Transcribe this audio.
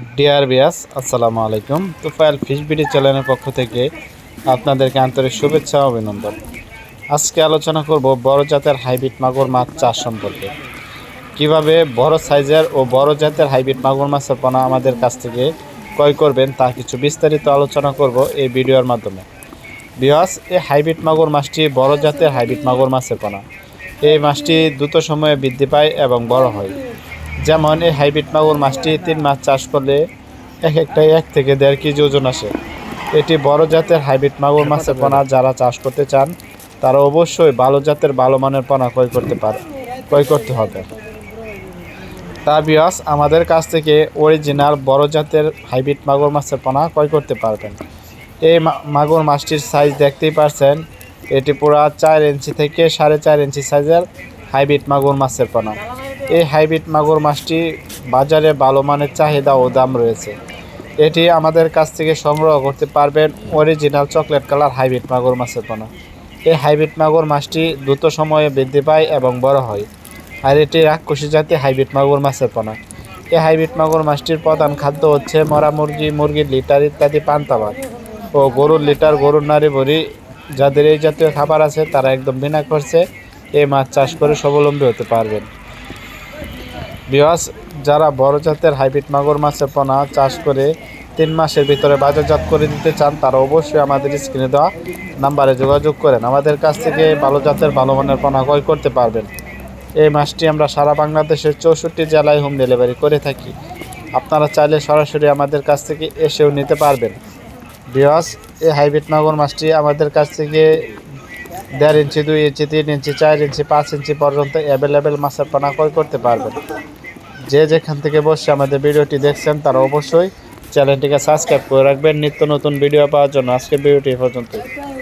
Deer বিয়াস আসসালামু আলাইকুম। Tufail fish BD চ্যানেলের পক্ষ থেকে আপনাদেরকে আন্তরিক শুভেচ্ছা অভিনন্দন। আজকে আলোচনা করব বড় জাতের হাইব্রিড মাগুর মাছ চাষ সম্পর্কে। কীভাবে বড় সাইজের ও বড় জাতের হাইব্রিড মাগুর মাছের পোনা আমাদের কাছ থেকে ক্রয় করবেন, তা কিছু বিস্তারিত আলোচনা করব এই ভিডিওর মাধ্যমে। বিয়াস এই হাইব্রিড মাগুর মাছটি বড় জাতের হাইব্রিড মাগুর মাছের পোনা এই মাছটি দ্রুত সময়ে বৃদ্ধি পায় এবং বড় হয়। যেমন এই হাইব্রিড মাগুর মাছটি তিন মাস চাষ করলে এক একটা এক থেকে দেড় কেজি ওজন আসে। এটি বড় জাতের হাইব্রিড মাগুর মাছের পোনা যারা চাষ করতে চান, তারা অবশ্যই ভালো জাতের ভালো মানের পোনা ক্রয় করতে পারে, ক্রয় করতে হবে। তা বিয়াস আমাদের কাছ থেকে অরিজিনাল বড় জাতের হাইব্রিড মাগুর মাছের পোনা ক্রয় করতে পারবেন। এই মাগুর মাছটির সাইজ দেখতেই পারছেন, এটি পুরা চার ইঞ্চি থেকে সাড়ে চার ইঞ্চি সাইজের হাইব্রিড মাগুর মাছের পোনা। এই হাইব্রিড মাগুর মাছটি বাজারে ভালো মানের চাহিদা ও দাম রয়েছে। এটি আমাদের কাছ থেকে সংগ্রহ করতে পারবেন অরিজিনাল চকলেট কালার হাইব্রিড মাগুর মাছের পোনা। এই হাইব্রিড মাগুর মাছটি দ্রুত সময়ে বৃদ্ধি পায় এবং বড় হয়। আর এটি রাক্ষসী জাতি হাইব্রিড মাগুর মাছের পোনা। এই হাইব্রিড মাগুর মাছটির প্রধান খাদ্য হচ্ছে মরা মুরগি, মুরগির লিটার ইত্যাদি পান্তাবাদ ও গরুর লিটার, গরুর নারী ভরি। যাদের এই জাতীয় খাবার আছে তারা একদম বিনা খরচে এই মাছ চাষ করে স্বাবলম্বী হতে পারবেন। বিয়াস যারা বড় জাতের হাইব্রিড মাগুর মাছের পোনা চাষ করে তিন মাসের ভিতরে বাজারজাত করে দিতে চান, তারা অবশ্যই আমাদের স্ক্রিনে দেওয়া নাম্বারে যোগাযোগ করেন। আমাদের কাছ থেকে ভালো জাতের, ভালো মানের পোনা ক্রয় করতে পারবেন। এই মাছটি আমরা সারা বাংলাদেশের চৌষট্টি জেলায় হোম ডেলিভারি করে থাকি। আপনারা চাইলে সরাসরি আমাদের কাছ থেকে এসেও নিতে পারবেন। বিয়াস এই হাইব্রিড মাগুর মাছটি আমাদের কাছ থেকে দেড় ইঞ্চি, দুই ইঞ্চি, তিন ইঞ্চি, চার ইঞ্চি, পাঁচ ইঞ্চি পর্যন্ত অ্যাভেলেবেল মাছের পোনা ক্রয় করতে পারবেন। যে যেখান থেকে বসে আমাদের ভিডিওটি দেখছেন, তারা অবশ্যই চ্যানেলটিকে সাবস্ক্রাইব করে রাখবেন। নিত্য নতুন ভিডিও পাওয়ার জন্য আজকে ভিডিওটি পর্যন্ত পর্যন্তই।